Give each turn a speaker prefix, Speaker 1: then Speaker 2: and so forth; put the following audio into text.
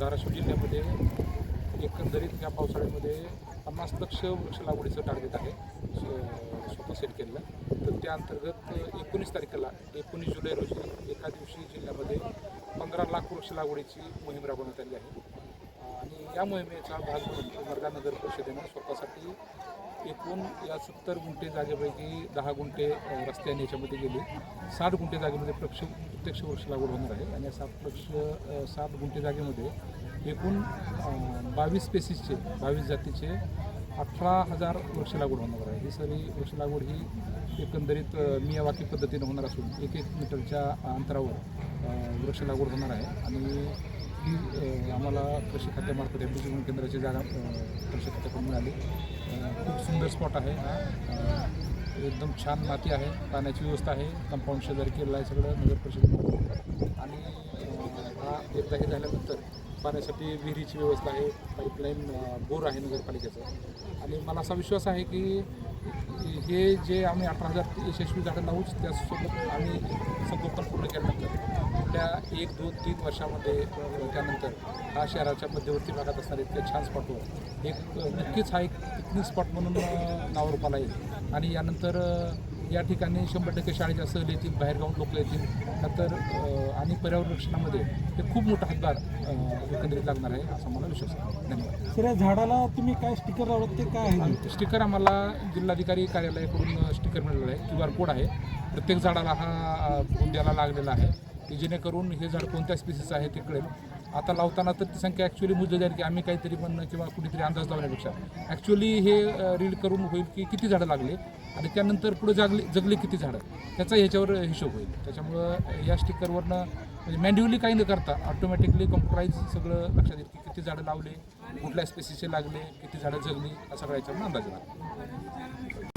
Speaker 1: धाराशिव जिल्ह्यामध्ये एकंदरीत या पावसाळ्यामध्ये पन्नास लक्ष वृक्ष लागवडीचं टार्गेट आहे स्वतः सेट केलेलं. तर त्या अंतर्गत एकोणीस तारखेला एकोणीस जुलै रोजी एका दिवशी जिल्ह्यामध्ये पंधरा लाख वृक्ष लागवडीची मोहीम राबवण्यात आली आहे. आणि या मोहिमेचा भाग म्हणून वर्धा नगर परिषदेनं स्वतःसाठी एकूण या सत्तर गुंठे जागेपैकी दहा गुंठे रस्ते रस्त्याने याच्यामध्ये गेले. साठ गुंठे जागेमध्ये प्रक्ष प्रत्यक्ष वृक्ष लागवड होणार आहे आणि या सात वृक्ष सात गुंठे जागेमध्ये एकूण बावीस स्पेसिसचे बावीस जातीचे अठरा हजार वृक्ष लागवड होणार आहे. ही सगळी वृक्ष लागवड ही एकंदरीत मियावाकी पद्धतीनं होणार असून एक एक मीटरच्या अंतरावर वृक्ष लागवड होणार आहे. आणि ही आम्हाला कृषी खात्यामार्फत एम पी केंद्राची जागा कृषी खात्याकडून मिळाली. खूप सुंदर स्पॉट आहे हा. एकदम छान माती आहे. पाण्याची व्यवस्था आहे. कंपाऊंड शेजारी केलेलं आहे सगळं नगर परिषद आणि हा एकदा हे झाल्यानंतर पाण्यासाठी विहिरीची व्यवस्था आहे पाईपलाईन बोर आहे नगरपालिकेचं. आणि मला असा विश्वास आहे की हे जे आम्ही अठरा हजार यशस्वी झाडं लावूच त्यासोबत आम्ही संगोपन पूर्ण केल्यानंतर त्या एक दोन तीन वर्षामध्ये त्यानंतर हा शहराच्या मध्यवर्ती भागात असणारे इतक्या छान स्पॉटवर एक नक्कीच हा एक पिकनिक स्पॉट म्हणून नावरूपाला येईल. आणि यानंतर या ठिकाणी शंभर टक्के शाळेच्या सहल येतील बाहेरगावून लोक येतील. नंतर आणि पर्यावरण रक्षणामध्ये हे खूप मोठा हातभार एकंदरीत लागणार आहे असा मला विश्वास आहे. धन्यवाद.
Speaker 2: सर या झाडाला तुम्ही काय स्टिकर लावलं ते काय आहे?
Speaker 1: स्टिकर आम्हाला जिल्हाधिकारी कार्यालयाकडून स्टिकर मिळालेलं आहे. क्यू आर कोड आहे. प्रत्येक झाडाला हा अ, बुंद्याला लागलेला आहे की जेणेकरून हे झाड कोणत्या स्पीसीचं आहे ते कळेल. आता लावताना तर ती संख्या ॲक्च्युली मुजलेली जाईल की आम्ही काहीतरी म्हणणं किंवा कुणीतरी अंदाज लावण्यापेक्षा. ॲक्च्युली हे रीड करून होईल की किती झाडं लागले आणि त्यानंतर पुढे जागले जगले किती झाडं. त्याचा ह्याच्यावर हिशोब होईल. त्याच्यामुळं या स्टिकरवरनं म्हणजे मॅन्युअली काही न करता ऑटोमॅटिकली कम्प्युटराईज सगळं लक्षात येईल की किती झाडं लावले कुठल्या स्पेसीसचे लागले किती झाडं जगली हा सगळा याच्यावर अंदाज लागला